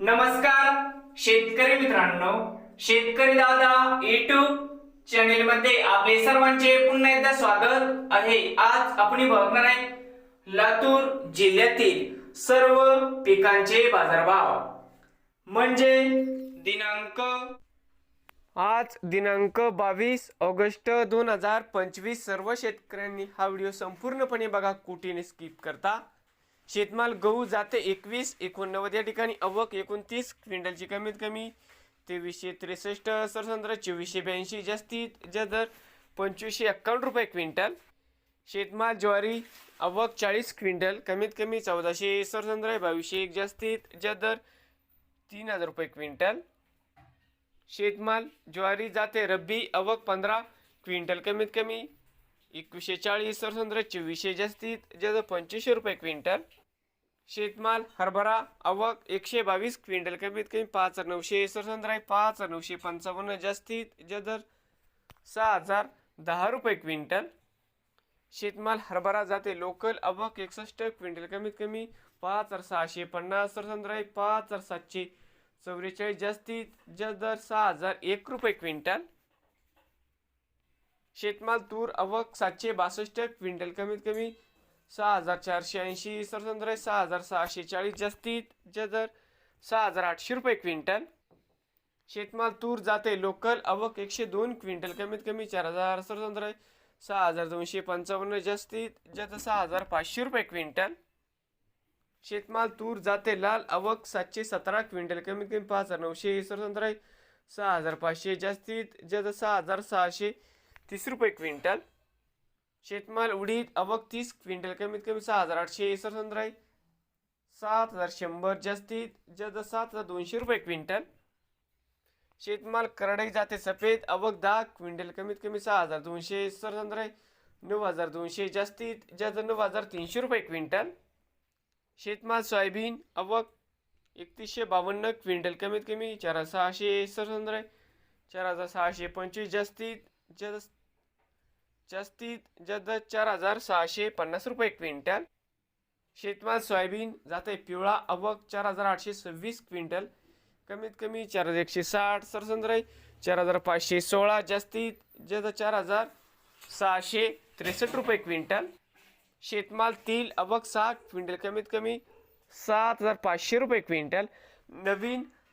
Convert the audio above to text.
नमस्कार शेतकरी मित्रांनो. शेतकरी दादा युट्यूब चॅनेल मध्ये आपले सर्वांचे पुन्हा एकदा स्वागत आहे. आज आपण बघणार आहे लातूर जिल्ह्यातील सर्व पिकांचे बाजारभाव. म्हणजे दिनांक आज दिनांक बावीस ऑगस्ट दोन हजार पंचवीस. सर्व शेतकऱ्यांनी हा व्हिडिओ संपूर्णपणे बघा कुठेने स्किप करता. शेतमाल गहू जाते एकवीस एकोणनव्वद या ठिकाणी अवक एकोणतीस क्विंटलची कमीत कमी तेवीसशे त्रेसष्ट सरसंद्र चोवीसशे ब्याऐंशी जास्तीत जा दर पंचवीसशे एक्कावन्न रुपये क्विंटल. शेतमाल ज्वारी अवक चाळीस क्विंटल कमीत कमी चौदाशे सरसंद्र बावीसशे एक जास्तीत जा दर तीन हजार रुपये क्विंटल. शेतमाल ज्वारी जाते रब्बी अवक पंधरा क्विंटल कमीत कमी एकवीसशे चाळीस सरसंद्र चोवीसशे जास्तीत जास्त पंचवीसशे रुपये क्विंटल. शेतमाल हरभरा आवक एकशे बावीस क्विंटल कमीत कमी पाच हजार नऊशे सरसंद्र आहे पाच हजार नऊशे पंचावन्न जास्तीत जदर सहा हजार दहा रुपये क्विंटल. शेतमाल हरभरा जाते लोकल आवक एकसष्ट क्विंटल कमीत कमी पाच हजार सहाशे पन्नास सरसंद्र आहे पाच हजार सातशे चौवेचाळीस जास्तीत जदर दर सहा हजार एक रुपये क्विंटल. शेतमाल तूर अवक सातशे बासष्ट क्विंटल कमीत कमी सहा हजार चारशे ऐंशी सरसंद्र सहा हजार सहाशे चाळीस जास्तीत जास्त दर सहा हजार आठशे रुपये क्विंटल. शेतमाल तूर जाते लोकल अवक एकशे दोन क्विंटल कमीत कमी चार हजार सरसंद्र सहा हजार दोनशे पंचावन्न जास्तीत जास्त सहा हजार पाचशे रुपये क्विंटल. शेतमाल तूर जाते लाल अवक सातशे सतरा क्विंटल कमीत कमी पाच हजार नऊशे सरसंद्र सहा हजार पाचशे जास्तीत जास्त सहा हजार सहाशे तीस रुपये क्विंटल. शेतमाल उडीद अवक तीस क्विंटल कमीत कमी सहा हजार आठशे सरसंद्र आहे सात हजार शंभर जास्तीत जास्त सात हजार दोनशे रुपये क्विंटल. शेतमाल करडई जाते सफेद अवक दहा क्विंटल कमीत कमी सहा हजार दोनशे सरसंद्र आहे नऊ हजार दोनशे जास्तीत जास्त नऊ हजार तीनशे रुपये क्विंटल. शेतमाल सोयाबीन अवक एकतीसशे बावन्न क्विंटल कमीत कमी चार हजार सहाशे सरसंद्र आहे चार हजार सहाशे पंचवीस जास्तीत जास्त जास्तीत जद चार हजार सहाशे पन्नास रुपये क्विंटल. शेतमाल सोयाबीन जाते पिवळा अवक चार हजार आठशे सव्वीस क्विंटल. कमीत कमी चार हजार एकशे साठ सरसंद्र आहे चार हजार पाचशे सोळा जास्तीत जद चार हजार सहाशे त्रेसष्ट रुपये क्विंटल. शेतमाल तील अवक सहा क्विंटल कमीत कमी सात हजार पाचशे रुपये क्विंटल. नवीन